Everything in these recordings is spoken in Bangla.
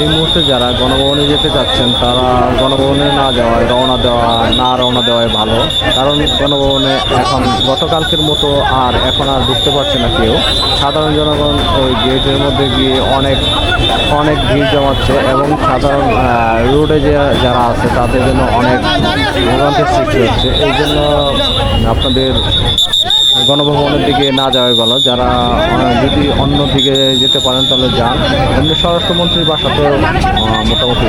এই মুহূর্তে যারা গণভবনে যেতে চাচ্ছেন, তারা গণভবনে না যাওয়ায়, রওনা দেওয়া, না রওনা দেওয়াই ভালো। কারণ গণভবনে এখন গতকালকের মতো আর এখন আর ঢুকতে পারছে না কেউ। সাধারণ জনগণ ওই গেটের মধ্যে গিয়ে অনেক অনেক ভিড় জমাচ্ছে এবং সাধারণ রোডে যে যারা আছে, তাদের জন্য অনেক ভোগান্তির সৃষ্টি হচ্ছে। এই জন্য আপনাদের গণভবনের দিকে না যাওয়াই ভালো। যারা যদি অন্য দিকে যেতে পারেন তাহলে যান। এমনি স্বরাষ্ট্রমন্ত্রীর বাসাতেও মোটামুটি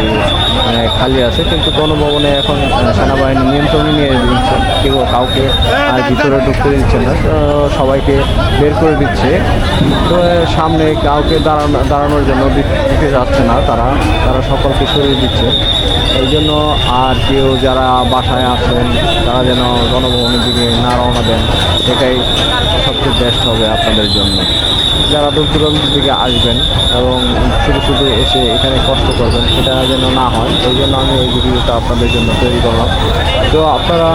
খালি আছে, কিন্তু গণভবনে এখন সেনাবাহিনী নিয়ন্ত্রণে নিয়ে দিচ্ছে। কেউ কাউকে আর ভিতরে ঢুকতে দিচ্ছে না সবাইকে বের করে দিচ্ছে। তো সামনে কাউকে দাঁড়ানো, দাঁড়ানোর জন্য দিতে যাচ্ছে না তারা তারা সকলকে সরিয়ে দিচ্ছে। এই জন্য আর কেউ যারা বাসায় আছেন, তারা যেন গণভবনের দিকে না রওনা দেন, এটাই সবচেয়ে বেস্ট হবে আপনাদের জন্য। যারা দূর দূরান্ত থেকে আসবেন এবং শুধু শুধু এসে এখানে কষ্ট করবেন সেটা যেন না হয় এই জন্য আমি এই ভিডিওটা আপনাদের জন্য তৈরি করলাম। তো আপনারা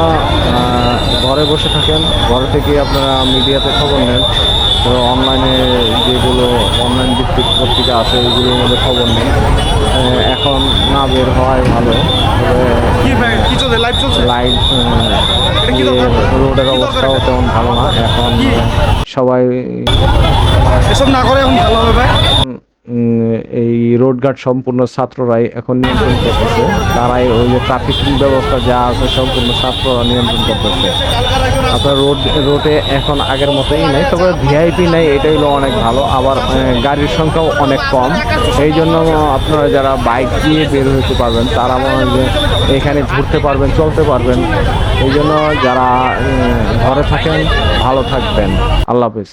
ঘরে বসে থাকেন ঘরে থেকে আপনারা মিডিয়াতে খবর নেন তো অনলাইনে যেগুলো অনলাইন ভিত্তিক পত্রিকা আছে এগুলোর মধ্যে খবর নেন। এখন না বের হওয়াই ভালো। লাইভ রোডের অবস্থাও তেমন ভালো না এখন সবাই এসব না করে এখন ভালো হবে ভাই। এই রোড গার্ড সম্পূর্ণ ছাত্ররাই এখন নিয়ন্ত্রণ করতেছে। তারাই ওই যে ট্রাফিক ব্যবস্থা যা আছে সম্পূর্ণ ছাত্ররা নিয়ন্ত্রণ করতেছে। আপনার রোড, রোডে এখন আগের মতোই নেই, তবে ভিআইপি নেই, এটাই হলো অনেক ভালো। আবার গাড়ির সংখ্যাও অনেক কম। এই জন্য আপনারা যারা বাইক দিয়ে বের হতে পারবেন, তারা মনে হয় যে এখানে ঘুরতে পারবেন, চলতে পারবেন। এই জন্য যারা ঘরে থাকেন, ভালো থাকবেন। আল্লাহ হাফিজ।